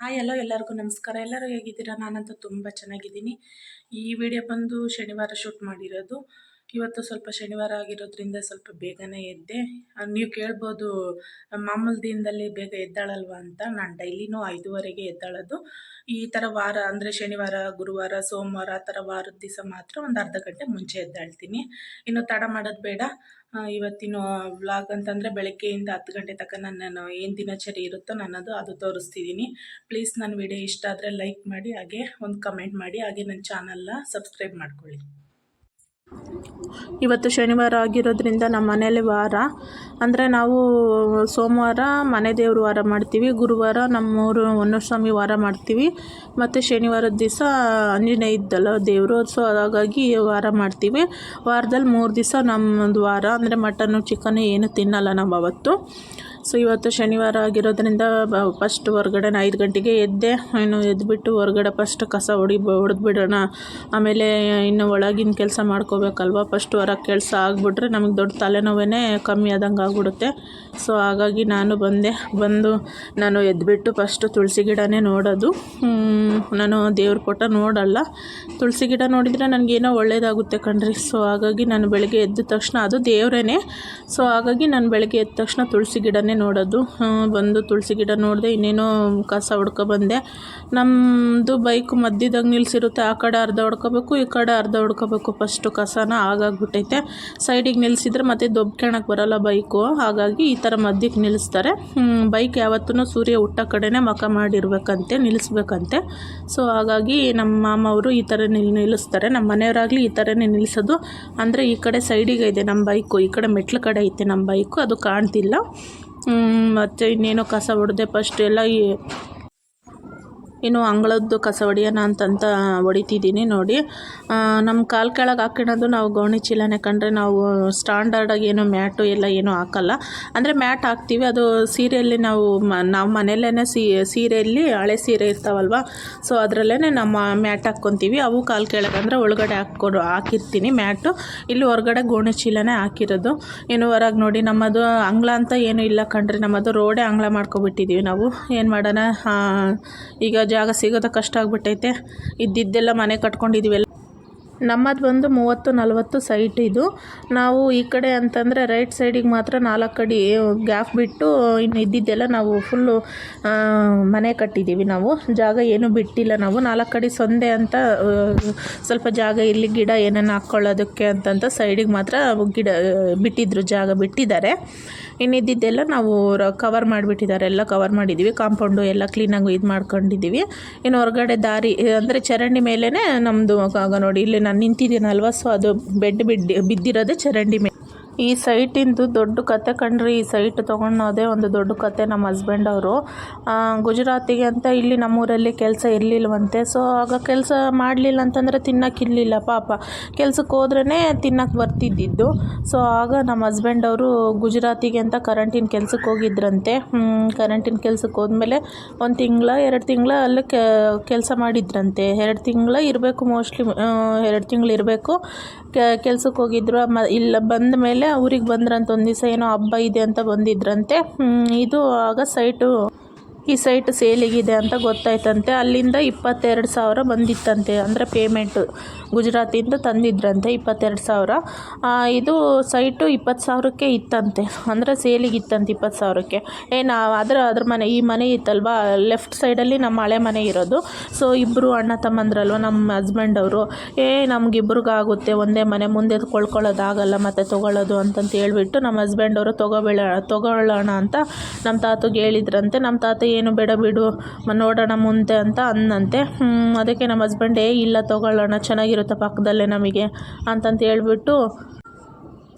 Hi ಎಲ್ಲೋ ಎಲ್ಲರಿಗೂ ನಮಸ್ಕಾರ. ಎಲ್ಲರೂ ಹೇಗಿದ್ದೀರಾ? ನಾನಂತೂ ತುಂಬ ಚೆನ್ನಾಗಿದ್ದೀನಿ. ಈ ವಿಡಿಯೋ ಬಂದು ಶನಿವಾರ ಶೂಟ್ ಮಾಡಿರೋದು. ಇವತ್ತು ಸ್ವಲ್ಪ ಶನಿವಾರ ಆಗಿರೋದ್ರಿಂದ ಸ್ವಲ್ಪ ಬೇಗನೆ ಎದ್ದೆ. ನೀವು ಕೇಳ್ಬೋದು, ಮಾಮೂಲು ದಿನದಲ್ಲಿ ಬೇಗ ಎದ್ದಾಳಲ್ವ ಅಂತ. ನಾನು ಡೈಲಿನೂ ಐದುವರೆಗೆ ಎದ್ದಾಳೋದು. ಈ ಥರ ವಾರ ಅಂದರೆ ಶನಿವಾರ, ಗುರುವಾರ, ಸೋಮವಾರ, ಆ ಥರ ವಾರದ ದಿವಸ ಮಾತ್ರ ಒಂದು ಅರ್ಧ ಗಂಟೆ ಮುಂಚೆ ಎದ್ದಾಳ್ತೀನಿ. ಇನ್ನು ತಡ ಮಾಡೋದು ಬೇಡ. ಇವತ್ತಿನ ವ್ಲಾಗ್ ಅಂತಂದರೆ ಬೆಳಗ್ಗೆಯಿಂದ ಹತ್ತು ಗಂಟೆ ತನಕ ನಾನು ಏನು ದಿನಚರಿ ಇರುತ್ತೋ ನನ್ನದು ಅದು ತೋರಿಸ್ತಿದ್ದೀನಿ ಪ್ಲೀಸ್ ನನ್ನ ವಿಡಿಯೋ ಇಷ್ಟ ಆದರೆ ಲೈಕ್ ಮಾಡಿ, ಹಾಗೆ ಒಂದು ಕಮೆಂಟ್ ಮಾಡಿ, ಹಾಗೆ ನನ್ನ ಚಾನಲ್ನ ಸಬ್ಸ್ಕ್ರೈಬ್ ಮಾಡ್ಕೊಳ್ಳಿ. ಇವತ್ತು ಶನಿವಾರ ಆಗಿರೋದ್ರಿಂದ ನಮ್ಮ ಮನೇಲಿ ವಾರ. ಅಂದರೆ ನಾವು ಸೋಮವಾರ ಮನೆ ದೇವರು ವಾರ ಮಾಡ್ತೀವಿ, ಗುರುವಾರ ನಮ್ಮೂರು ಹೊನ್ನಸ್ವಾಮಿ ವಾರ ಮಾಡ್ತೀವಿ, ಮತ್ತು ಶನಿವಾರದ ದಿವಸ ಆಂಜನೇಯ ಇದ್ದಲ್ಲ ದೇವರು, ಸೊ ಹಾಗಾಗಿ ವಾರ ಮಾಡ್ತೀವಿ. ವಾರದಲ್ಲಿ ಮೂರು ದಿವಸ ನಮ್ಮದು ವಾರ, ಅಂದರೆ ಮಟನ್ನು ಚಿಕನ್ನು ಏನು ತಿನ್ನಲ್ಲ ನಾವು ಅವತ್ತು. ಸೊ ಇವತ್ತು ಶನಿವಾರ ಆಗಿರೋದ್ರಿಂದ ಫಸ್ಟ್ ಹೊರ್ಗಡೆ ಐದು ಗಂಟೆಗೆ ಎದ್ದೆ. ಇನ್ನು ಎದ್ದುಬಿಟ್ಟು ಹೊರ್ಗಡೆ ಫಸ್ಟ್ ಕಸ ಹೊಡಿ ಹೊಡೆದ್ಬಿಡೋಣ ಆಮೇಲೆ, ಇನ್ನು ಒಳಗಿನ ಕೆಲಸ ಮಾಡ್ಕೋಬೇಕಲ್ವ? ಫಸ್ಟ್ ಹೊರಗೆ ಕೆಲಸ ಆಗಿಬಿಟ್ರೆ ನಮಗೆ ದೊಡ್ಡ ತಲೆನೋವೇ ಕಮ್ಮಿ ಆದಂಗೆ ಆಗ್ಬಿಡುತ್ತೆ. ಸೊ ಹಾಗಾಗಿ ನಾನು ಬಂದೆ. ಬಂದು ನಾನು ಎದ್ಬಿಟ್ಟು ಫಸ್ಟು ತುಳಸಿ ಗಿಡನೇ ನೋಡೋದು. ನಾನು ದೇವ್ರ ಫೋಟೋ ನೋಡಲ್ಲ. ತುಳಸಿ ಗಿಡ ನೋಡಿದರೆ ನನಗೇನೋ ಒಳ್ಳೇದಾಗುತ್ತೆ ಕಣ್ರಿ. ಸೊ ಹಾಗಾಗಿ ನಾನು ಬೆಳಗ್ಗೆ ಎದ್ದ ತಕ್ಷಣ ಅದು ದೇವರೇನೆ. ಸೊ ಹಾಗಾಗಿ ನಾನು ಬೆಳಗ್ಗೆ ಎದ್ದ ತಕ್ಷಣ ತುಳಸಿ ಗಿಡನೇ ನೋಡೋದು. ಬಂದು ತುಳಸಿ ಗಿಡ ನೋಡಿದೆ, ಇನ್ನೇನೋ ಕಸ ಹೊಡ್ಕೊ ಬಂದೆ. ನಮ್ಮದು ಬೈಕ್ ಮಧ್ಯದಾಗ ನಿಲ್ಸಿರುತ್ತೆ. ಆ ಕಡೆ ಅರ್ಧ ಹೊಡ್ಕೋಬೇಕು, ಈ ಕಡೆ ಅರ್ಧ ಹೊಡ್ಕೋಬೇಕು. ಫಸ್ಟು ಕಸನ ಆಗಾಗ್ಬಿಟ್ಟೈತೆ ಸೈಡಿಗೆ ನಿಲ್ಲಿಸಿದ್ರೆ ಮತ್ತೆ ದೊಬ್ಕೊಳಕ್ಕೆ ಬರೋಲ್ಲ ಬೈಕು ಹಾಗಾಗಿ ಈ ಥರ ಮಧ್ಯಕ್ಕೆ ನಿಲ್ಲಿಸ್ತಾರೆ. ಬೈಕ್ ಯಾವತ್ತೂ ಸೂರ್ಯ ಹುಟ್ಟ ಕಡೆನೇ ಮಖ ಮಾಡಿರ್ಬೇಕಂತೆ, ನಿಲ್ಲಿಸ್ಬೇಕಂತೆ. ಸೊ ಹಾಗಾಗಿ ನಮ್ಮ ಮಾಮವರು ಈ ಥರ ನಿಲ್, ನಿಲ್ಲಿಸ್ತಾರೆ. ನಮ್ಮ ಮನೆಯವರಾಗಲಿ ಈ ಥರನೇ ನಿಲ್ಲಿಸೋದು. ಅಂದರೆ ಈ ಕಡೆ ಸೈಡಿಗೆ ಇದೆ ನಮ್ಮ ಬೈಕು, ಈ ಕಡೆ ಮೆಟ್ಲು ಕಡೆ ಐತೆ ನಮ್ಮ ಬೈಕು, ಅದು ಕಾಣ್ತಿಲ್ಲ. ಮತ್ತು ಇನ್ನೇನೋ ಕಸ ಹೊಡೆದೆ ಫಸ್ಟ್ ಎಲ್ಲ ಈ ಇನ್ನು ಅಂಗಳದ್ದು ಕಸ ಹೊಡಿಯೋಣ ಅಂತಂತ ಹೊಡಿತಿದ್ದೀನಿ ನೋಡಿ. ನಮ್ಮ ಕಾಲು ಕೆಳಗೆ ಹಾಕಿಡೋದು ನಾವು ಗೋಣಿ ಚೀಲನೇ ಕಂಡ್ರೆ ನಾವು ಸ್ಟ್ಯಾಂಡರ್ಡಾಗಿ ಏನು ಮ್ಯಾಟು ಎಲ್ಲ ಏನೂ ಹಾಕಲ್ಲ. ಅಂದರೆ ಮ್ಯಾಟ್ ಹಾಕ್ತೀವಿ. ಅದು ಸೀರೆಯಲ್ಲಿ ನಾವು ಮ, ನಾವು ಮನೆಯಲ್ಲೇ ಸೀ, ಸೀರೆಯಲ್ಲಿ ಹಳೆ ಸೀರೆ ಇರ್ತಾವಲ್ವ? ಸೊ ಅದರಲ್ಲೇ ನಮ್ಮ ಮ್ಯಾಟ್ ಹಾಕ್ಕೊತೀವಿ. ಅವು ಕಾಲು ಕೆಳಗೆ ಅಂದರೆ ಒಳಗಡೆ ಹಾಕ್ಕೊಡು, ಹಾಕಿರ್ತೀನಿ ಮ್ಯಾಟು. ಇಲ್ಲಿ ಹೊರಗಡೆ ಗೋಣಿ ಚೀಲನೇ ಹಾಕಿರೋದು. ಇನ್ನು ಹೊರಗೆ ನೋಡಿ ನಮ್ಮದು ಅಂಗಳ ಅಂತ ಏನು ಇಲ್ಲ ಕಂಡ್ರೆ ನಮ್ಮದು ರೋಡೇ ಅಂಗಳ ಮಾಡ್ಕೊಬಿಟ್ಟಿದ್ದೀವಿ ನಾವು. ಏನು ಮಾಡೋಣ? ಈಗ ಈಗ ಜಾಗ ಸಿಗೋದು ಕಷ್ಟ ಆಗ್ಬಿಟ್ಟೈತೆ. ಇದ್ದಿದ್ದೆಲ್ಲ ಮನೆ ಕಟ್ಕೊಂಡಿದ್ದೀವಿ ನಮ್ಮದು ಬಂದು ಮೂವತ್ತು, ನಲ್ವತ್ತು ಸೈಟ್ ಇದು. ನಾವು ಈ ಕಡೆ ಅಂತಂದರೆ ರೈಟ್ ಸೈಡಿಗೆ ಮಾತ್ರ ನಾಲ್ಕು ಅಡಿ ಗ್ಯಾಪ್ ಬಿಟ್ಟು ಇನ್ನು ಇದ್ದಿದ್ದೆಲ್ಲ ನಾವು ಫುಲ್ಲು ಮನೆ ಕಟ್ಟಿದ್ದೀವಿ ನಾವು. ಜಾಗ ಏನೂ ಬಿಟ್ಟಿಲ್ಲ ನಾವು. ನಾಲ್ಕು ಅಡಿ ಸೊಂದೆ ಅಂತ ಸ್ವಲ್ಪ ಜಾಗ ಇಲ್ಲಿ ಗಿಡ ಏನೇನು ಹಾಕ್ಕೊಳ್ಳೋದಕ್ಕೆ ಅಂತಂತ ಸೈಡಿಗೆ ಮಾತ್ರ ಗಿಡ, ಬಿಟ್ಟಿದ್ರು, ಜಾಗ ಬಿಟ್ಟಿದ್ದಾರೆ. ಇನ್ನಿದ್ದಿದ್ದೆಲ್ಲ ನಾವು ಕವರ್ ಮಾಡಿಬಿಟ್ಟಿದ್ದಾರೆ. ಎಲ್ಲ ಕವರ್ ಮಾಡಿದ್ದೀವಿ. ಕಾಂಪೌಂಡು ಎಲ್ಲ ಕ್ಲೀನಾಗಿ ಇದು ಮಾಡ್ಕೊಂಡಿದ್ದೀವಿ. ಇನ್ನು ಹೊರಗಡೆ ದಾರಿ, ಅಂದರೆ ಚರಂಡಿ ಮೇಲೇ ನಮ್ಮದು ಆಗ ನೋಡಿ, ಇಲ್ಲಿ ನಾನು ನಿಂತಿದ್ದೀನಲ್ವ? ಸೊ ಅದು ಬೆಡ್ ಬಿಡ್ ಬಿದ್ದಿರೋದೇ ಚರಂಡಿ ಮೇಲೆ ಈ ಸೈಟಿಂದು ದೊಡ್ಡ ಕತೆ ಕಣ್ರಿ, ಈ ಸೈಟ್ ತೊಗೊಳೋದೇ ಒಂದು ದೊಡ್ಡ ಕತೆ ನಮ್ಮ ಹಸ್ಬೆಂಡ್ ಅವರು. ಗುಜರಾತಿಗೆ ಅಂತ ಇಲ್ಲಿ ನಮ್ಮೂರಲ್ಲಿ ಕೆಲಸ ಇರಲಿಲ್ಲವಂತೆ ಸೊ ಆಗ ಕೆಲಸ ಮಾಡಲಿಲ್ಲ ಅಂತಂದರೆ ತಿನ್ನೋಕ್ಕಿರಲಿಲ್ಲ ಪಾಪ. ಕೆಲ್ಸಕ್ಕೆ ಹೋದ್ರೇ ತಿನ್ನಕ್ಕೆ ಬರ್ತಿದ್ದಿದ್ದು. ಸೊ ಆಗ ನಮ್ಮ ಹಸ್ಬೆಂಡ್ ಅವರು ಗುಜರಾತಿಗೆ ಅಂತ ಕರೆಂಟಿನ ಕೆಲಸಕ್ಕೆ ಹೋಗಿದ್ರಂತೆ. ಕರೆಂಟಿನ ಕೆಲಸಕ್ಕೆ ಹೋದ್ಮೇಲೆ ಒಂದು ತಿಂಗಳ, ಎರಡು ತಿಂಗಳ ಅಲ್ಲಿ ಕೆಲಸ ಮಾಡಿದ್ರಂತೆ. ಎರಡು ತಿಂಗಳ ಇರಬೇಕು ಮೋಸ್ಟ್ಲಿ ಎರಡು ತಿಂಗಳು ಇರಬೇಕು. ಕೆಲಸಕ್ಕೆ ಹೋಗಿದ್ರು. ಮ ಇಲ್ಲ ಬಂದ ಮೇಲೆ ಊರಿಗೆ ಬಂದ್ರಂತ ಒಂದು ದಿವಸ ಏನೋ ಹಬ್ಬ ಇದೆ ಅಂತ ಬಂದಿದ್ರಂತೆ. ಇದು ಆಗ ಸೈಟು ಈ ಸೈಟ್ ಸೇಲಿಗಿದೆ ಅಂತ ಗೊತ್ತಾಯ್ತಂತೆ. ಅಲ್ಲಿಂದ ಇಪ್ಪತ್ತೆರಡು ಸಾವಿರ ಬಂದಿತ್ತಂತೆ. ಅಂದರೆ ಪೇಮೆಂಟು ಗುಜರಾತಿಂದ ತಂದಿದ್ರಂತೆ ಇಪ್ಪತ್ತೆರಡು ಸಾವಿರ. ಇದು ಸೈಟು ಇಪ್ಪತ್ತು ಸಾವಿರಕ್ಕೆ ಇತ್ತಂತೆ. ಅಂದರೆ ಸೇಲಿಗೆ ಇತ್ತಂತೆ ಇಪ್ಪತ್ತು ಸಾವಿರಕ್ಕೆ. ಏನು ಅದರ ಅದ್ರ ಮನೆ, ಈ ಮನೆ ಇತ್ತಲ್ವಾ? ಲೆಫ್ಟ್ ಸೈಡಲ್ಲಿ ನಮ್ಮ ಹಳೆ ಮನೆ ಇರೋದು. ಸೊ ಇಬ್ಬರು ಅಣ್ಣ ತಮ್ಮಂದ್ರಲ್ವ? ನಮ್ಮ ಹಸ್ಬೆಂಡ್ ಅವರು. ಏ, ನಮಗಿಬ್ರಿಗಾಗುತ್ತೆ. ಒಂದೇ ಮನೆ ಮುಂದೆ ಕೊಳ್ಕೊಳ್ಳೋದಾಗಲ್ಲ ಮತ್ತು ತೊಗೊಳ್ಳೋದು ಅಂತಂತ ಹೇಳ್ಬಿಟ್ಟು ನಮ್ಮ ಹಸ್ಬೆಂಡ್ ಅವರು ತೊಗೋಬೇಡ ತೊಗೊಳ್ಳೋಣ ಅಂತ ನಮ್ಮ ತಾತಗೆ ಹೇಳಿದ್ರಂತೆ. ನಮ್ಮ ತಾತ ಏನು ಬೇಡ ಬಿಡು ನೋಡೋಣ ಮುಂದೆ ಅಂತ ಅಂದಂತೆ ಅದಕ್ಕೆ ನಮ್ಮ ಹಸ್ಬೆಂಡ್ ಏ, ಇಲ್ಲ ತೊಗೊಳ್ಳೋಣ, ಚೆನ್ನಾಗಿರುತ್ತೆ ಪಕ್ಕದಲ್ಲೇ ನಮಗೆ ಅಂತಂತ ಹೇಳ್ಬಿಟ್ಟು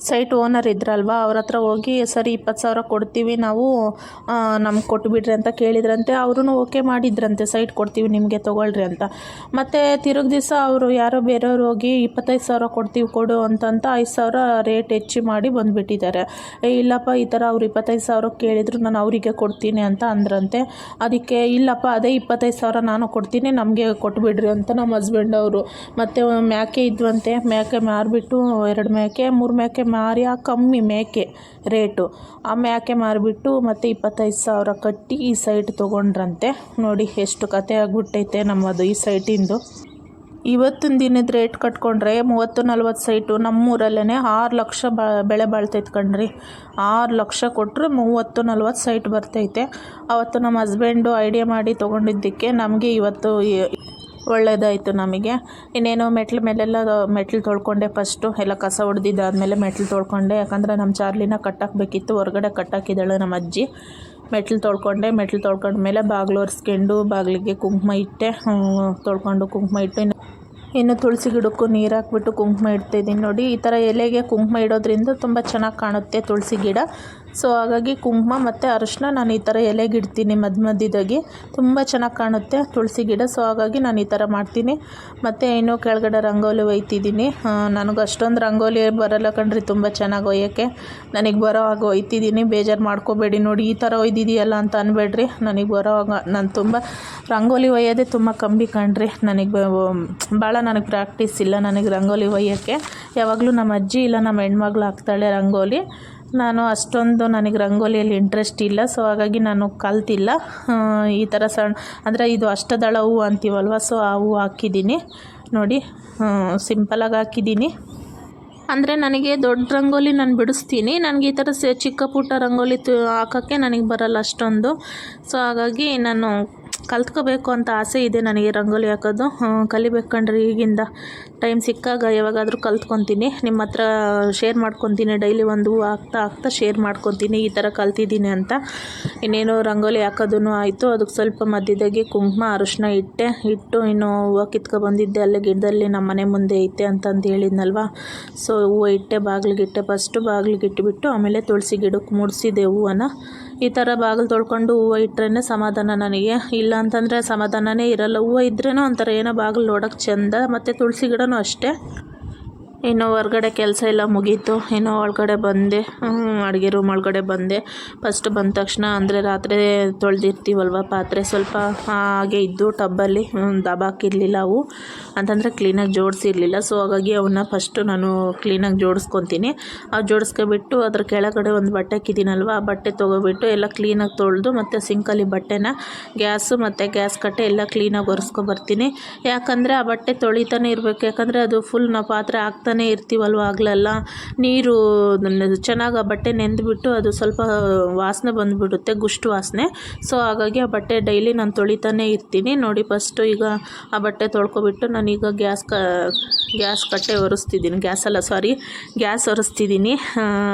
ಸೈಟ್ ಓನರ್ ಇದ್ರಲ್ವ? ಅವ್ರ ಹತ್ರ ಹೋಗಿ, ಸರಿ, ಇಪ್ಪತ್ತು ಸಾವಿರ ಕೊಡ್ತೀವಿ, ನಾವು ನಮ್ಗೆ ಕೊಟ್ಬಿಡ್ರಿ ಅಂತ ಕೇಳಿದ್ರಂತೆ. ಅವ್ರೂ ಓಕೆ ಮಾಡಿದ್ರಂತೆ, ಸೈಟ್ ಕೊಡ್ತೀವಿ, ನಿಮಗೆ ತೊಗೊಳ್ರಿ ಅಂತ. ಮತ್ತು ತಿರುಗಿ ದಿವಸ ಅವರು ಯಾರೋ ಬೇರೆಯವ್ರು ಹೋಗಿ, ಇಪ್ಪತ್ತೈದು ಸಾವಿರ ಕೊಡ್ತೀವಿ, ಕೊಡು ಅಂತಂತ ಐದು ಸಾವಿರ ರೇಟ್ ಹೆಚ್ಚಿ ಮಾಡಿ ಬಂದುಬಿಟ್ಟಿದ್ದಾರೆ. ಇಲ್ಲಪ್ಪ, ಈ ಥರ ಅವ್ರು ಇಪ್ಪತ್ತೈದು ಸಾವಿರ ಕೇಳಿದ್ರು, ನಾನು ಅವರಿಗೆ ಕೊಡ್ತೀನಿ ಅಂತ ಅಂದ್ರಂತೆ. ಅದಕ್ಕೆ, ಇಲ್ಲಪ್ಪ, ಅದೇ ಇಪ್ಪತ್ತೈದು ಸಾವಿರ ನಾನು ಕೊಡ್ತೀನಿ, ನಮಗೆ ಕೊಟ್ಬಿಡ್ರಿ ಅಂತ ನಮ್ಮ ಹಸ್ಬೆಂಡ್ ಅವರು. ಮತ್ತು ಮ್ಯಾಕೆ ಇದ್ವಂತೆ, ಮ್ಯಾಕೆ ಮಾರಿಬಿಟ್ಟು, ಎರಡು ಮ್ಯಾಕೆ, ಮೂರು ಮೇಕೆ ಮಾರಿ ಕಮ್ಮಿ ಮೇಕೆ ರೇಟು. ಆ ಮೇಕೆ ಮಾರಿಬಿಟ್ಟು ಮತ್ತು ಇಪ್ಪತ್ತೈದು ಸಾವಿರ ಕಟ್ಟಿ ಈ ಸೈಟ್ ತೊಗೊಂಡ್ರಂತೆ. ನೋಡಿ ಎಷ್ಟು ಕತೆ ಆಗಿಬಿಟ್ಟೈತೆ ನಮ್ಮದು ಈ ಸೈಟಿಂದು. ಇವತ್ತಿನ ದಿನದ ರೇಟ್ ಕಟ್ಕೊಂಡ್ರೆ ಮೂವತ್ತು ನಲ್ವತ್ತು ಸೈಟು ನಮ್ಮೂರಲ್ಲೇ ಆರು ಲಕ್ಷ ಬ, ಬೆಳೆ ಬಾಳ್ತೈತೆ ಕಣ್ರಿ. ಆರು ಲಕ್ಷ ಕೊಟ್ಟರೆ ಮೂವತ್ತು ನಲ್ವತ್ತು ಸೈಟ್ ಬರ್ತೈತೆ. ಅವತ್ತು ನಮ್ಮ ಹಸ್ಬೆಂಡು ಐಡಿಯಾ ಮಾಡಿ ತೊಗೊಂಡಿದ್ದಕ್ಕೆ ನಮಗೆ ಇವತ್ತು ಒಳ್ಳೇದಾಯಿತು ನಮಗೆ. ಇನ್ನೇನು ಮೆಟ್ಲು ಮೇಲೆಲ್ಲ ಮೆಟ್ಲು ತೊಳ್ಕೊಂಡೆ ಫಸ್ಟು ಎಲ್ಲ ಕಸ ಹೊಡೆದಿದ್ದಾದಮೇಲೆ ಮೆಟ್ಲು ತೊಳ್ಕೊಂಡೆ. ಯಾಕಂದರೆ ನಮ್ಮ ಚಾರ್ಲಿನ ಕಟ್ಟಾಕಬೇಕಿತ್ತು. ಹೊರಗಡೆ ಕಟ್ಟಾಕಿದ್ದಾಳೆ ನಮ್ಮ ಅಜ್ಜಿ. ಮೆಟ್ಲು ತೊಳ್ಕೊಂಡೆ. ಮೆಟ್ಲು ತೊಳ್ಕೊಂಡ್ಮೇಲೆ ಬಾಗಿಲು ಒರೆಸ್ಕೊಂಡು ಬಾಗಿಲಿಗೆ ಕುಂಕುಮ ಇಟ್ಟೆ. ತೊಳ್ಕೊಂಡು ಕುಂಕುಮ ಇಟ್ಟು ಇನ್ನು ಇನ್ನು ತುಳಸಿ ಗಿಡಕ್ಕೂ ನೀರು ಹಾಕ್ಬಿಟ್ಟು ಕುಂಕುಮ ಇಡ್ತಾಯಿದ್ದೀನಿ ನೋಡಿ. ಈ ಥರ ಎಲೆಗೆ ಕುಂಕುಮ ಇಡೋದ್ರಿಂದ ತುಂಬ ಚೆನ್ನಾಗಿ ಕಾಣುತ್ತೆ ತುಳಸಿ ಗಿಡ. ಸೊ ಹಾಗಾಗಿ ಕುಂಕುಮ ಮತ್ತು ಅರಿಶಿನ ನಾನು ಈ ಥರ ಎಲೆಗಿಡ್ತೀನಿ ಮಧ್ಯ ಮಧ್ಯದಾಗಿ ತುಂಬ ಚೆನ್ನಾಗಿ ಕಾಣುತ್ತೆ ತುಳಸಿ ಗಿಡ. ಸೊ ಹಾಗಾಗಿ ನಾನು ಈ ಥರ ಮಾಡ್ತೀನಿ. ಮತ್ತು ಇನ್ನು ಕೆಳಗಡೆ ರಂಗೋಲಿ ಒಯ್ತಿದ್ದೀನಿ. ನನಗೆ ಅಷ್ಟೊಂದು ರಂಗೋಲಿ ಬರಲ್ಲ ಕಣ್ರಿ. ತುಂಬ ಚೆನ್ನಾಗಿ ಒಯ್ಯೋಕ್ಕೆ. ನನಗೆ ಬರೋ ಹಾಗೆ ಒಯ್ತಿದ್ದೀನಿ. ಬೇಜಾರು ಮಾಡ್ಕೋಬೇಡಿ ನೋಡಿ. ಈ ಥರ ಒಯ್ದಿದೆಯಲ್ಲ ಅಂತ ಅನ್ಬೇಡ್ರಿ. ನನಗೆ ಬರೋ ಹಾಗೆ ನಾನು ತುಂಬ ರಂಗೋಲಿ ಒಯ್ಯೋದೇ ತುಂಬ ಕಮ್ಮಿ ಕಣ್ರಿ. ನನಗೆ ಭಾಳ ನನಗೆ ಪ್ರಾಕ್ಟೀಸ್ ಇಲ್ಲ ನನಗೆ ರಂಗೋಲಿ ಒಯ್ಯೋಕ್ಕೆ. ಯಾವಾಗಲೂ ನಮ್ಮ ಅಜ್ಜಿ ಇಲ್ಲ, ನಮ್ಮ ಹೆಣ್ಮಗಳು ಹಾಕ್ತಾಳೆ ರಂಗೋಲಿ. ನಾನು ಅಷ್ಟೊಂದು ನನಗೆ ರಂಗೋಲಿಯಲ್ಲಿ ಇಂಟ್ರೆಸ್ಟ್ ಇಲ್ಲ ಸೊ ಹಾಗಾಗಿ ನಾನು ಕಲ್ತಿಲ್ಲ. ಈ ಥರ ಸಣ್ಣ ಅಂದರೆ ಇದು ಅಷ್ಟದಳ ಹೂವು ಅಂತೀವಲ್ವ ಸೊ ಆ ಹೂವು ಹಾಕಿದ್ದೀನಿ. ನೋಡಿ ಸಿಂಪಲಾಗಿ ಹಾಕಿದ್ದೀನಿ. ಅಂದರೆ ನನಗೆ ದೊಡ್ಡ ರಂಗೋಲಿ ನಾನು ಬಿಡಿಸ್ತೀನಿ. ನನಗೆ ಈ ಥರ ಚಿಕ್ಕ ಪುಟ್ಟ ರಂಗೋಲಿ ತು, ಹಾಕೋಕ್ಕೆ ನನಗೆ ಬರಲ್ಲ ಅಷ್ಟೊಂದು. ಸೊ ಹಾಗಾಗಿ ನಾನು ಕಲ್ತ್ಕೋಬೇಕು ಅಂತ ಆಸೆ ಇದೆ ನನಗೆ ರಂಗೋಲಿ ಹಾಕೋದು. ಕಲಿಬೇಕು ಕಣ್ರಿ. ಈಗಿಂದ ಟೈಮ್ ಸಿಕ್ಕಾಗ ಯಾವಾಗಾದರೂ ಕಲ್ತ್ಕೊತೀನಿ. ನಿಮ್ಮ ಹತ್ರ ಶೇರ್ ಮಾಡ್ಕೊತೀನಿ. ಡೈಲಿ ಒಂದು ಹೂವು ಹಾಕ್ತಾ ಹಾಕ್ತಾ ಶೇರ್ ಮಾಡ್ಕೊತೀನಿ. ಈ ಥರ ಕಲ್ತಿದ್ದೀನಿ ಅಂತ. ಇನ್ನೇನು ರಂಗೋಲಿ ಹಾಕೋದೂ ಆಯಿತು. ಅದಕ್ಕೆ ಸ್ವಲ್ಪ ಮಧ್ಯದಾಗೆ ಕುಂಕುಮ, ಅರಿಶಿನ ಇಟ್ಟೆ ಇಟ್ಟು ಇನ್ನು ಹೂವು ಕಿತ್ಕೊ ಬಂದಿದ್ದೆ. ಅಲ್ಲೇ ಗಿಡದಲ್ಲಿ ನಮ್ಮ ಮನೆ ಮುಂದೆ ಐತೆ ಅಂತಂದು ಹೇಳಿದ್ನಲ್ವ. ಸೊ ಹೂವು ಇಟ್ಟೆ ಬಾಗಿಲಿಗೆ ಇಟ್ಟೆ. ಫಸ್ಟು ಬಾಗಿಲಿಗೆ ಇಟ್ಬಿಟ್ಟು ಆಮೇಲೆ ತುಳಸಿ ಗಿಡಕ್ಕೆ ಮುಡಿಸಿದೆ ಹೂವನ ಈ ಥರ ಬಾಗಿಲು ತೊಳ್ಕೊಂಡು ಹೂವು ಇಟ್ರೇ ಸಮಾಧಾನ ನನಗೆ. ಇಲ್ಲ ಅಂತಂದರೆ ಸಮಾಧಾನನೇ ಇರಲ್ಲ. ಹೂವು ಇದ್ರೇ ಒಂಥರ ಏನೋ ಬಾಗಿಲು ನೋಡೋಕ್ಕೆ ಚೆಂದ. ಮತ್ತು ತುಳಸಿ ಗಿಡನೂ ಅಷ್ಟೇ. ಇನ್ನು ಹೊರ್ಗಡೆ ಕೆಲಸ ಎಲ್ಲ ಮುಗೀತು. ಇನ್ನು ಒಳಗಡೆ ಬಂದೆ. ಅಡುಗೆ ರೂಮ್ ಒಳಗಡೆ ಬಂದೆ. ಫಸ್ಟ್ ಬಂದ ತಕ್ಷಣ ಅಂದರೆ ರಾತ್ರಿ ತೊಳೆದಿರ್ತೀವಲ್ವ ಪಾತ್ರೆ, ಸ್ವಲ್ಪ ಹಾಗೆ ಇದ್ದು ಟಬ್ಬಲ್ಲಿ ದಬಾಕಿರಲಿಲ್ಲ ಅವು. ಅಂತಂದರೆ ಕ್ಲೀನಾಗಿ ಜೋಡಿಸಿರಲಿಲ್ಲ. ಸೊ ಹಾಗಾಗಿ ಅವನ್ನ ಫಸ್ಟು ನಾನು ಕ್ಲೀನಾಗಿ ಜೋಡಿಸ್ಕೊತೀನಿ. ಅವು ಜೋಡಿಸ್ಕೊಬಿಟ್ಟು ಅದ್ರ ಕೆಳಗಡೆ ಒಂದು ಬಟ್ಟೆ ಹಾಕಿದ್ದೀನಲ್ವ, ಆ ಬಟ್ಟೆ ತೊಗೊಬಿಟ್ಟು ಎಲ್ಲ ಕ್ಲೀನಾಗಿ ತೊಳೆದು ಮತ್ತು ಸಿಂಕಲ್ಲಿ ಬಟ್ಟೆನ, ಗ್ಯಾಸು ಮತ್ತು ಗ್ಯಾಸ್ ಕಟ್ಟೆ ಎಲ್ಲ ಕ್ಲೀನಾಗಿ ಒರೆಸ್ಕೊಬರ್ತೀನಿ ಯಾಕಂದರೆ ಆ ಬಟ್ಟೆ ತೊಳಿತಾನೆ ಇರಬೇಕು. ಯಾಕಂದರೆ ಅದು ಫುಲ್ ನಾವು ಪಾತ್ರೆ ಹಾಕ್ತಾನೆ ಇರ್ತೀವಲ್ವ ಆಗಲೆಲ್ಲ? ನೀರು ಚೆನ್ನಾಗಿ ಆ ಬಟ್ಟೆ ನೆಂದುಬಿಟ್ಟು ಅದು ಸ್ವಲ್ಪ ವಾಸನೆ ಬಂದುಬಿಡುತ್ತೆ, ಗುಷ್ಟು ವಾಸನೆ. ಸೊ ಹಾಗಾಗಿ ಆ ಬಟ್ಟೆ ಡೈಲಿ ನಾನು ತೊಳಿತಾನೆ ಇರ್ತೀನಿ. ನೋಡಿ ಫಸ್ಟು ಈಗ ಆ ಬಟ್ಟೆ ತೊಳ್ಕೊಬಿಟ್ಟು ನಾನೀಗ ಗ್ಯಾಸ್ ಕ, ಗ್ಯಾಸ್ ಕಟ್ಟೆ ಒರೆಸ್ತಿದ್ದೀನಿ. ಗ್ಯಾಸ್ ಅಲ್ಲ ಸಾರಿ, ಗ್ಯಾಸ್ ಒರೆಸ್ತಿದ್ದೀನಿ.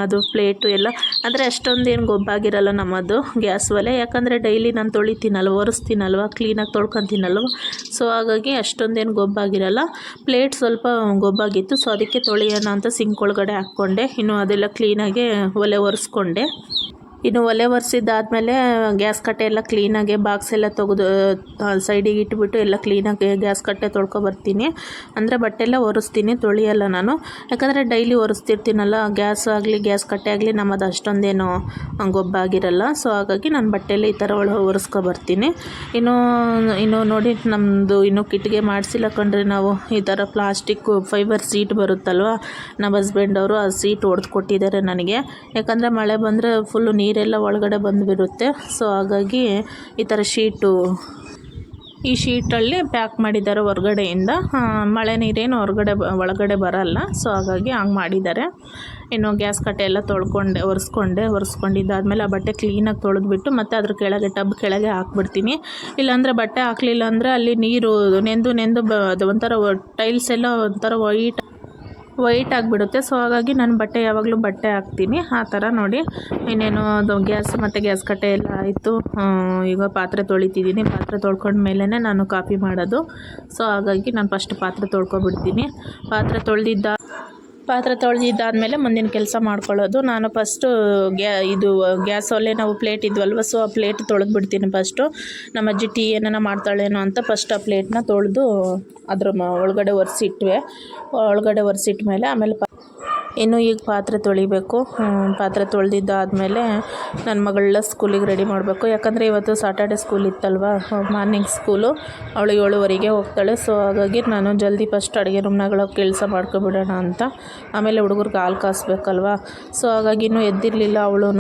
ಅದು ಪ್ಲೇಟು ಎಲ್ಲ. ಅಂದರೆ ಅಷ್ಟೊಂದು ಏನು ಗೊಬ್ಬಾಗಿರಲ್ಲ ನಮ್ಮದು ಗ್ಯಾಸ್ ಒಲೆ. ಯಾಕಂದರೆ ಡೈಲಿ ನಾನು ತೊಳಿತೀನಲ್ವ, ಒರೆಸ್ತೀನಲ್ವ, ಕ್ಲೀನಾಗಿ ತೊಳ್ಕೊತೀನಲ್ವ. ಸೊ ಹಾಗಾಗಿ ಅಷ್ಟೊಂದೇನು ಗೊಬ್ಬಾಗಿರಲ್ಲ. ಪ್ಲೇಟ್ ಸ್ವಲ್ಪ ಗೊಬ್ಬಾಗಿತ್ತು. ಸೊ ಅದಕ್ಕೆ ತೊಳೆಯೋಣ ಅಂತ ಸಿಂಕ್ ಒಳಗಡೆ ಹಾಕ್ಕೊಂಡೆ. ಇನ್ನು ಅದೆಲ್ಲ ಕ್ಲೀನಾಗೆ ಒಲೆ ಒರೆಸ್ಕೊಂಡೆ. ಇನ್ನು ಒಲೆ ಒರೆಸಿದ್ದಾದ್ಮೇಲೆ ಗ್ಯಾಸ್ ಕಟ್ಟೆ ಎಲ್ಲ ಕ್ಲೀನಾಗಿ ಬಾಕ್ಸ್ ಎಲ್ಲ ತೆಗೆದು ಸೈಡಿಗೆ ಇಟ್ಬಿಟ್ಟು ಎಲ್ಲ ಕ್ಲೀನಾಗಿ ಗ್ಯಾಸ್ ಕಟ್ಟೆ ತೊಳ್ಕೊಬರ್ತೀನಿ ಅಂದರೆ ಬಟ್ಟೆ ಎಲ್ಲ ಒರೆಸ್ತೀನಿ, ತೊಳೆಯಲ್ಲ ನಾನು. ಯಾಕಂದರೆ ಡೈಲಿ ಒರೆಸ್ತಿರ್ತೀನಲ್ಲ, ಗ್ಯಾಸ್ ಆಗಲಿ, ಗ್ಯಾಸ್ ಕಟ್ಟೆ ಆಗಲಿ ನಮ್ಮದು ಅಷ್ಟೊಂದೇನು ಗೊಬ್ಬಾಗಿರಲ್ಲ. ಸೊ ಹಾಗಾಗಿ ನಾನು ಬಟ್ಟೆಲ್ಲ ಈ ಥರ ಒಳ ಒರೆಸ್ಕೊಬರ್ತೀನಿ ಇನ್ನು ಇನ್ನು ನೋಡಿ ನಮ್ಮದು ಇನ್ನೂ ಕಿಟ್ಗೆ ಮಾಡಿಸಿಲ್ಲ ಕಂಡ್ರೆ ನಾವು. ಈ ಥರ ಪ್ಲಾಸ್ಟಿಕ್ ಫೈಬರ್ ಸೀಟ್ ಬರುತ್ತಲ್ವ? ನಮ್ಮ ಹಸ್ಬೆಂಡ್ ಅವರು ಆ ಸೀಟ್ ಹೊಡೆದು ಕೊಟ್ಟಿದ್ದಾರೆ ನನಗೆ. ಯಾಕಂದರೆ ಮಳೆ ಬಂದರೆ ಫುಲ್ಲು ನೀರೆಲ್ಲ ಒಳಗಡೆ ಬಂದುಬಿಡುತ್ತೆ. ಸೊ ಹಾಗಾಗಿ ಈ ಥರ ಶೀಟು, ಈ ಶೀಟಲ್ಲಿ ಪ್ಯಾಕ್ ಮಾಡಿದ್ದಾರೆ ಹೊರಗಡೆಯಿಂದ. ಮಳೆ ನೀರೇನು ಹೊರಗಡೆ ಒಳಗಡೆ ಬರಲ್ಲ. ಸೊ ಹಾಗಾಗಿ ಹಂಗೆ ಮಾಡಿದ್ದಾರೆ. ಇನ್ನು ಗ್ಯಾಸ್ ಕಟ್ಟೆ ಎಲ್ಲ ತೊಳ್ಕೊಂಡೆ, ಒರೆಸ್ಕೊಂಡೆ ಒರೆಸ್ಕೊಂಡಿದ್ದಾದ್ಮೇಲೆ ಆ ಬಟ್ಟೆ ಕ್ಲೀನಾಗಿ ತೊಳೆದ್ಬಿಟ್ಟು ಮತ್ತು ಅದ್ರ ಕೆಳಗೆ ಟಬ್ ಕೆಳಗೆ ಹಾಕ್ಬಿಡ್ತೀನಿ. ಇಲ್ಲಾಂದರೆ ಬಟ್ಟೆ ಹಾಕಲಿಲ್ಲ ಅಂದರೆ ಅಲ್ಲಿ ನೀರು ನೆಂದು ನೆಂದು ಬ, ಅದು ಒಂಥರ ಟೈಲ್ಸ್ ಎಲ್ಲ ಒಂಥರ ವೈಟ್ ವೈಟ್ ಆಗಿಬಿಡುತ್ತೆ. ಸೊ ಹಾಗಾಗಿ ನಾನು ಬಟ್ಟೆ ಯಾವಾಗಲೂ ಬಟ್ಟೆ ಹಾಕ್ತೀನಿ. ಆ ಥರ ನೋಡಿ. ಇನ್ನೇನು ಅದು ಗ್ಯಾಸ್ ಮತ್ತು ಗ್ಯಾಸ್ ಕಟ್ಟೆ ಎಲ್ಲ ಆಯಿತು. ಈಗ ಪಾತ್ರೆ ತೊಳಿತಿದ್ದೀನಿ. ಪಾತ್ರೆ ತೊಳ್ಕೊಂಡ್ಮೇಲೆ ನಾನು ಕಾಫಿ ಮಾಡೋದು. ಸೊ ಹಾಗಾಗಿ ನಾನು ಫಸ್ಟ್ ಪಾತ್ರೆ ತೊಳ್ಕೊಬಿಡ್ತೀನಿ ಪಾತ್ರೆ ತೊಳೆದಿದ್ದ ಪಾತ್ರೆ ತೊಳೆದಿದ್ದಾದಮೇಲೆ ಮುಂದಿನ ಕೆಲಸ ಮಾಡ್ಕೊಳ್ಳೋದು. ನಾನು ಫಸ್ಟು ಗ್ಯಾ, ಇದು ಗ್ಯಾಸ್ ಒಲೆ ನಾವು ಪ್ಲೇಟ್ ಇದ್ವಲ್ವ ಸೊ ಆ ಪ್ಲೇಟ್ ತೊಳೆದ್ಬಿಡ್ತೀನಿ ಫಸ್ಟು ನಮ್ಮ ಅಜ್ಜಿ ಟೀ ಏನಾನ ಮಾಡ್ತಾಳೇನೋ ಅಂತ ಫಸ್ಟ್ ಆ ಪ್ಲೇಟ್ನ ತೊಳೆದು ಅದ್ರ ಒಳಗಡೆ ಒರೆಸಿಟ್ವೆ. ಒಳಗಡೆ ಒರೆಸಿಟ್ಮೇಲೆ ಆಮೇಲೆ ಇನ್ನು ಈಗ ಪಾತ್ರೆ ತೊಳಿಬೇಕು. ಪಾತ್ರೆ ತೊಳೆದಿದ್ದಾದಮೇಲೆ ನನ್ನ ಮಗಳನ್ನ ಸ್ಕೂಲಿಗೆ ರೆಡಿ ಮಾಡಬೇಕು. ಯಾಕಂದರೆ ಇವತ್ತು ಸಾಟರ್ಡೆ ಸ್ಕೂಲ್ ಇತ್ತಲ್ವ? ಮಾರ್ನಿಂಗ್ ಸ್ಕೂಲು ಅವಳು ಏಳುವರೆಗೆ ಹೋಗ್ತಾಳೆ. ಸೊ ಹಾಗಾಗಿ ನಾನು ಜಲ್ದಿ ಫಸ್ಟ್ ಅಡುಗೆ ರೂಮ್ನಾಗಳ ಕೆಲಸ ಮಾಡ್ಕೊಬಿಡೋಣ ಅಂತ. ಆಮೇಲೆ ಹುಡುಗರಿಗೆ ಹಾಲು ಕಾಸ್ಬೇಕಲ್ವ? ಸೊ ಹಾಗಾಗಿ ಇನ್ನೂ ಎದ್ದಿರಲಿಲ್ಲ ಅವಳು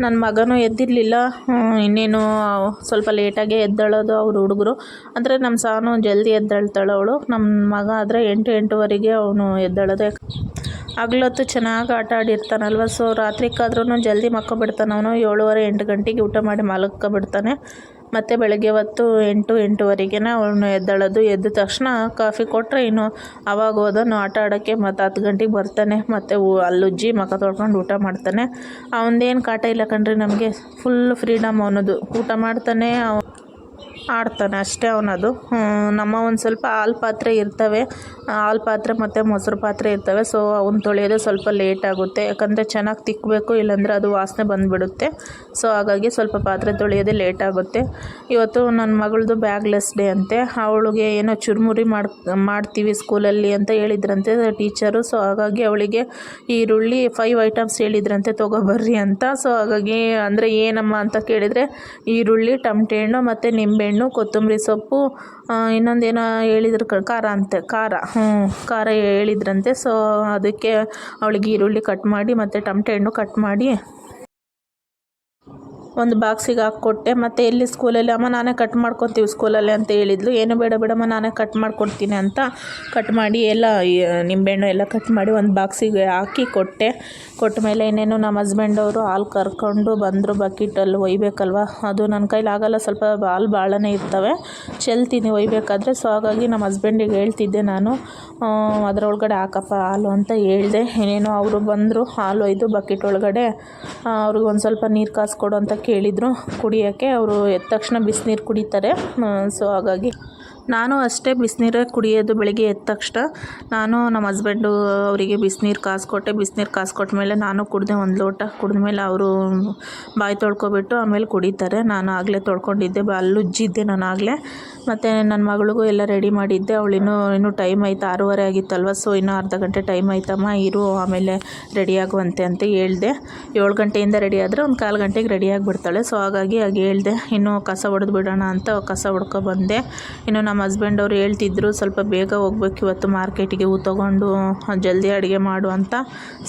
ನನ್ನ ಮಗನೂ ಎದ್ದಿರಲಿಲ್ಲ. ಇನ್ನೇನು ಸ್ವಲ್ಪ ಲೇಟಾಗೆ ಎದ್ದೇಳೋದು ಅವ್ರ ಹುಡುಗರು. ಅಂದರೆ ನಮ್ಮ ಸಾನು ಜಲ್ದಿ ಎದ್ದೇಳ್ತಾಳೆ ಅವಳು. ನಮ್ಮ ಮಗ ಆದರೆ ಎಂಟು, ಎಂಟುವರೆಗೆ ಅವನು ಎದ್ದೇಳೋದೆ. ಹಗ್ಲೊತ್ತು ಚೆನ್ನಾಗಿ ಆಟ ಆಡಿರ್ತಾನಲ್ವ. ಸೊ ರಾತ್ರಿಗಾದ್ರೂ ಜಲ್ದಿ ಮಕ್ಕೊಬಿಡ್ತಾನೆ ಅವನು. ಏಳುವರೆ, ಎಂಟು ಗಂಟೆಗೆ ಊಟ ಮಾಡಿ ಮಲಗ್ಕೊಬಿಡ್ತಾನೆ ಮತ್ತು ಬೆಳಗ್ಗೆ ಹೊತ್ತು ಎಂಟು ಎಂಟುವರೆಗೆ ಅವನು ಎದ್ದೇಳೋದು. ಎದ್ದ ತಕ್ಷಣ ಕಾಫಿ ಕೊಟ್ಟರೆ ಇನ್ನು ಅವಾಗ ಹೋದನು ಆಟ ಆಡೋಕ್ಕೆ ಮತ್ತು ಹತ್ತು ಗಂಟೆಗೆ ಬರ್ತಾನೆ. ಮತ್ತು ಅಲ್ಲುಜ್ಜಿ ಮಖ ತೊಳ್ಕೊಂಡು ಊಟ ಮಾಡ್ತಾನೆ. ಅವನದೇನು ಕಾಟ ಇಲ್ಲ ಕಣ್ರಿ ನಮಗೆ. ಫುಲ್ ಫ್ರೀಡಮ್ ಅವನದು. ಊಟ ಮಾಡ್ತಾನೆ ಅವ ಆಡ್ತಾನೆ ಅಷ್ಟೇ ಅವನದು. ನಮ್ಮ ಒಂದು ಸ್ವಲ್ಪ ಹಾಲು ಪಾತ್ರೆ ಇರ್ತವೆ. ಹಾಲು ಪಾತ್ರೆ ಮತ್ತು ಮೊಸರು ಪಾತ್ರೆ ಇರ್ತವೆ. ಸೊ ಅವನ್ನ ತೊಳೆಯೋದು ಸ್ವಲ್ಪ ಲೇಟ್ ಆಗುತ್ತೆ. ಯಾಕಂದರೆ ಚೆನ್ನಾಗಿ ತಿಕ್ಕಬೇಕು ಇಲ್ಲಾಂದರೆ ಅದು ವಾಸನೆ ಬಂದುಬಿಡುತ್ತೆ. ಸೊ ಹಾಗಾಗಿ ಸ್ವಲ್ಪ ಪಾತ್ರೆ ತೊಳೆಯೋದೇ ಲೇಟ್ ಆಗುತ್ತೆ. ಇವತ್ತು ನನ್ನ ಮಗಳದು ಬ್ಯಾಗ್ಲೆಸ್ ಡೇ ಅಂತೆ. ಅವಳಿಗೆ ಏನೋ ಚುರುಮುರಿ ಮಾಡಿ, ಮಾಡ್ತೀವಿ ಸ್ಕೂಲಲ್ಲಿ ಅಂತ ಹೇಳಿದ್ರಂತೆ ಟೀಚರು. ಸೊ ಹಾಗಾಗಿ ಅವಳಿಗೆ ಈರುಳ್ಳಿ ಫೈವ್ ಐಟಮ್ಸ್ ಹೇಳಿದ್ರಂತೆ, ತೊಗೊಬರ್ರಿ ಅಂತ. ಸೊ ಹಾಗಾಗಿ ಅಂದರೆ ಏನಮ್ಮ ಅಂತ ಕೇಳಿದರೆ ಈರುಳ್ಳಿ, ಟಮಟೆ ಹಣ್ಣು ಮತ್ತು ನಿಂಬೆಹಣ್ಣು ಕೊತ್ತಂಬರಿ ಸೊಪ್ಪು ಇನ್ನೊಂದೇನೋ ಹೇಳಿದ್ರು ಕ ಖಾರ ಅಂತೆ, ಖಾರ, ಹ್ಞೂ, ಖಾರ ಹೇಳಿದ್ರಂತೆ. ಸೊ ಅದಕ್ಕೆ ಅವಳಿಗೆ ಈರುಳ್ಳಿ ಕಟ್ ಮಾಡಿ ಮತ್ತು ಟಮಟೆ ಹಣ್ಣು ಕಟ್ ಮಾಡಿ ಒಂದು ಬಾಕ್ಸಿಗೆ ಹಾಕ್ಕೊಟ್ಟೆ. ಮತ್ತು ಎಲ್ಲಿ ಸ್ಕೂಲಲ್ಲಿ ಅಮ್ಮ, ನಾನೇ ಕಟ್ ಮಾಡ್ಕೊತೀವಿ ಸ್ಕೂಲಲ್ಲಿ ಅಂತ ಹೇಳಿದ್ಲು. ಏನು ಬೇಡ, ಬೇಡಮ್ಮ, ನಾನೇ ಕಟ್ ಮಾಡ್ಕೊಡ್ತೀನಿ ಅಂತ ಕಟ್ ಮಾಡಿ ಎಲ್ಲ ನಿಂಬೆಹಣ್ಣು ಎಲ್ಲ ಕಟ್ ಮಾಡಿ ಒಂದು ಬಾಕ್ಸಿಗೆ ಹಾಕಿ ಕೊಟ್ಟೆ. ಕೊಟ್ಟ ಮೇಲೆ ಇನ್ನೇನು ನಮ್ಮ ಹಸ್ಬೆಂಡವರು ಹಾಲು ಕರ್ಕೊಂಡು ಬಂದರು. ಬಕೆಟಲ್ಲಿ ಒಯ್ಬೇಕಲ್ವ? ಅದು ನನ್ನ ಕೈಲಿ ಆಗೋಲ್ಲ, ಸ್ವಲ್ಪ ಹಾಲು ಭಾಳನೇ ಇರ್ತವೆ. ಚೆಲ್ತೀನಿ, ಒಯ್ಬೇಕಾದ್ರೆ. ಸೊ ಹಾಗಾಗಿ ನಮ್ಮ ಹಸ್ಬೆಂಡಿಗೆ ಹೇಳ್ತಿದ್ದೆ ನಾನು ಅದರೊಳಗಡೆ ಹಾಕಪ್ಪ ಹಾಲು ಅಂತ ಹೇಳಿದೆ. ಏನೇನೋ ಅವರು ಬಂದರು, ಹಾಲು ಒಯ್ದು ಬಕೆಟ್ ಒಳಗಡೆ ಅವ್ರಿಗೆ ಒಂದು ಸ್ವಲ್ಪ ನೀರು ಕಾಸು ಕೊಡು ಅಂತ ಕೇಳಿದರು ಕುಡಿಯೋಕ್ಕೆ. ಅವರು ಎದ್ದ ತಕ್ಷಣ ಬಿಸಿನೀರು ಕುಡಿತಾರೆ. ಸೊ ಹಾಗಾಗಿ ನಾನು ಅಷ್ಟೇ ಬಿಸಿನೀರೇ ಕುಡಿಯೋದು ಬೆಳಿಗ್ಗೆ ಎದ್ದ ತಕ್ಷಣ ನಾನು ನಮ್ಮ ಹಸ್ಬೆಂಡು ಅವರಿಗೆ ಬಿಸಿನೀರು ಕಾಸು ಕೊಟ್ಟೆ ಬಿಸಿನೀರು ಕಾಸು ಕೊಟ್ಟ ಮೇಲೆ ನಾನು ಕುಡಿದೆ ಒಂದು ಲೋಟ. ಕುಡಿದ ಮೇಲೆ ಅವರು ಬಾಯಿ ತೊಳ್ಕೊಬಿಟ್ಟು ಆಮೇಲೆ ಕುಡಿತಾರೆ. ನಾನು ಆಗಲೇ ತೊಳ್ಕೊಂಡಿದ್ದೆ. ಉಜ್ಜಿದ್ದೆ ನಾನು ಆಗಲೇ. ಮತ್ತು ನನ್ನ ಮಗಳಿಗೂ ಎಲ್ಲ ರೆಡಿ ಮಾಡಿದ್ದೆ. ಅವಳು ಇನ್ನೂ ಇನ್ನೂ ಟೈಮ್ ಆಯ್ತು. ಆರೂವರೆ ಆಗಿತ್ತಲ್ವ? ಸೊ ಇನ್ನೂ ಅರ್ಧ ಗಂಟೆ ಟೈಮ್ ಆಯ್ತಮ್ಮ. ಇರು, ಆಮೇಲೆ ರೆಡಿಯಾಗುವಂತೆ ಅಂತ ಹೇಳಿದೆ. ಏಳು ಗಂಟೆಯಿಂದ ರೆಡಿ ಆದರೆ ಒಂದು ಕಾಲು ಗಂಟೆಗೆ ರೆಡಿಯಾಗಿ ಬಿಡ್ತಾಳೆ ಸೊ ಹಾಗಾಗಿ ಹಾಗೆ ಹೇಳಿದೆ. ಇನ್ನೂ ಕಸ ಹೊಡೆದು ಬಿಡೋಣ ಅಂತ ಕಸ ಹೊಡ್ಕೊ ಬಂದೆ. ಇನ್ನು ನಮ್ಮ ಹಸ್ಬೆಂಡ್ ಅವ್ರು ಹೇಳ್ತಿದ್ರು, ಸ್ವಲ್ಪ ಬೇಗ ಹೋಗ್ಬೇಕು, ಇವತ್ತು ಮಾರ್ಕೆಟಿಗೆ ಹೂ ತೊಗೊಂಡು ಜಲ್ದಿ ಅಡುಗೆ ಮಾಡು ಅಂತ.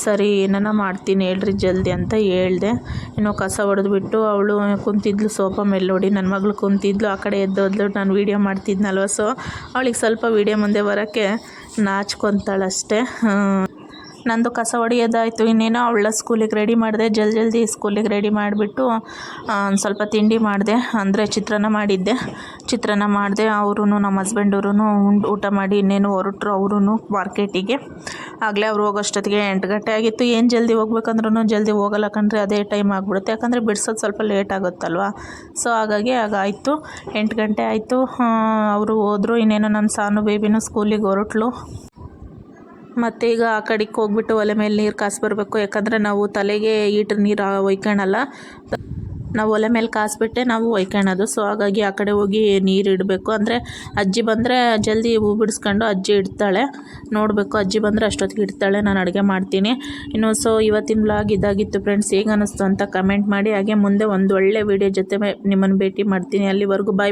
ಸರಿ, ಏನನ ಮಾಡ್ತೀನಿ ಹೇಳ್ರಿ ಜಲ್ದಿ ಅಂತ ಹೇಳಿದೆ. ಇನ್ನು ಕಸ ಹೊಡೆದ್ಬಿಟ್ಟು ಅವಳು ಕುಂತಿದ್ಲು, ಸೋಫಾ ಮೇಲೆ ನೋಡಿ ನನ್ನ ಮಗಳು ಕುಂತಿದ್ಲು. ಆ ಕಡೆ ಎದ್ದೋದ್ಲು ನಾನು ವೀಡಿಯೋ ಮಾಡ್ತಿದ್ನಲ್ವ ಸೊ ಅವಳಿಗೆ ಸ್ವಲ್ಪ ವೀಡಿಯೋ ಮುಂದೆ ಬರೋಕ್ಕೆ ನಾಚ್ಕೊತಾಳಷ್ಟೇ. ನಂದು ಕಸ ಹೊಡೆಯೋದಾಯಿತು ಇನ್ನೇನೋ ಅವಳ ಸ್ಕೂಲಿಗೆ ರೆಡಿ ಮಾಡಿದೆ. ಜಲ್ದಿ ಜಲ್ದಿ ಸ್ಕೂಲಿಗೆ ರೆಡಿ ಮಾಡಿಬಿಟ್ಟು ಸ್ವಲ್ಪ ತಿಂಡಿ ಮಾಡಿದೆ. ಅಂದರೆ ಚಿತ್ರಾನ್ನ ಮಾಡಿದ್ದೆ. ಚಿತ್ರಾನ್ನ ಮಾಡಿದೆ. ಅವರು ನಮ್ಮ ಹಸ್ಬೆಂಡವ್ರೂ ಊಟ ಮಾಡಿ ಇನ್ನೇನು ಹೊರಟ್ರು ಅವರು ಮಾರ್ಕೆಟಿಗೆ. ಆಗಲೇ ಅವ್ರು ಹೋಗೋಷ್ಟೊತ್ತಿಗೆ ಎಂಟು ಗಂಟೆ ಆಗಿತ್ತು. ಏನು ಜಲ್ದಿ ಹೋಗ್ಬೇಕಂದ್ರೂ ಜಲ್ದಿ ಹೋಗಲ್ಲ ಕಣ್ರಿ. ಅದೇ ಟೈಮ್ ಆಗಿಬಿಡುತ್ತೆ. ಯಾಕಂದರೆ ಬಿಡ್ಸೋದು ಸ್ವಲ್ಪ ಲೇಟ್ ಆಗುತ್ತಲ್ವ? ಸೊ ಹಾಗಾಗಿ ಆಗಾಯಿತು ಎಂಟು ಗಂಟೆ ಆಯಿತು. ಅವರು ಹೋದರು. ಇನ್ನೇನು ನನ್ನ ಸಾನು ಬೇಬಿನೂ ಸ್ಕೂಲಿಗೆ ಹೊರಟ್ಲು. ಮತ್ತು ಈಗ ಆ ಕಡೆಗೆ ಹೋಗ್ಬಿಟ್ಟು ಒಲೆ ಮೇಲೆ ನೀರು ಕಾಸು ಬರಬೇಕು. ಯಾಕಂದರೆ ನಾವು ತಲೆಗೆ ಈಟ್ರ್ ನೀರು ಒಯ್ಕೊಳಲ್ಲ. ನಾವು ಒಲೆ ಮೇಲೆ ಕಾಸ್ಬಿಟ್ಟೆ ನಾವು ಒಯ್ಕೊಳೋದು. ಸೊ ಹಾಗಾಗಿ ಆ ಕಡೆ ಹೋಗಿ ನೀರು ಇಡಬೇಕು. ಅಂದರೆ ಅಜ್ಜಿ ಬಂದರೆ ಜಲ್ದಿ ಹೂ ಬಿಡಿಸ್ಕೊಂಡು ಅಜ್ಜಿ ಇಡ್ತಾಳೆ. ನೋಡಬೇಕು ಅಜ್ಜಿ ಬಂದರೆ ಅಷ್ಟೊತ್ತಿಗೆ ಇಡ್ತಾಳೆ. ನಾನು ಅಡುಗೆ ಮಾಡ್ತೀನಿ. ಇನ್ನು ಸೊ ಇವತ್ತಿನ ಬ್ಲಾಗ್ ಇದಾಗಿತ್ತು ಫ್ರೆಂಡ್ಸ್ ಹೇಗೆ ಅನ್ನಿಸ್ತು ಅಂತ ಕಮೆಂಟ್ ಮಾಡಿ. ಹಾಗೆ ಮುಂದೆ ಒಂದು ಒಳ್ಳೆ ವಿಡಿಯೋ ಜೊತೆ ನಿಮ್ಮನ್ನು ಭೇಟಿ ಮಾಡ್ತೀನಿ. ಅಲ್ಲಿವರೆಗೂ ಬಾಯ್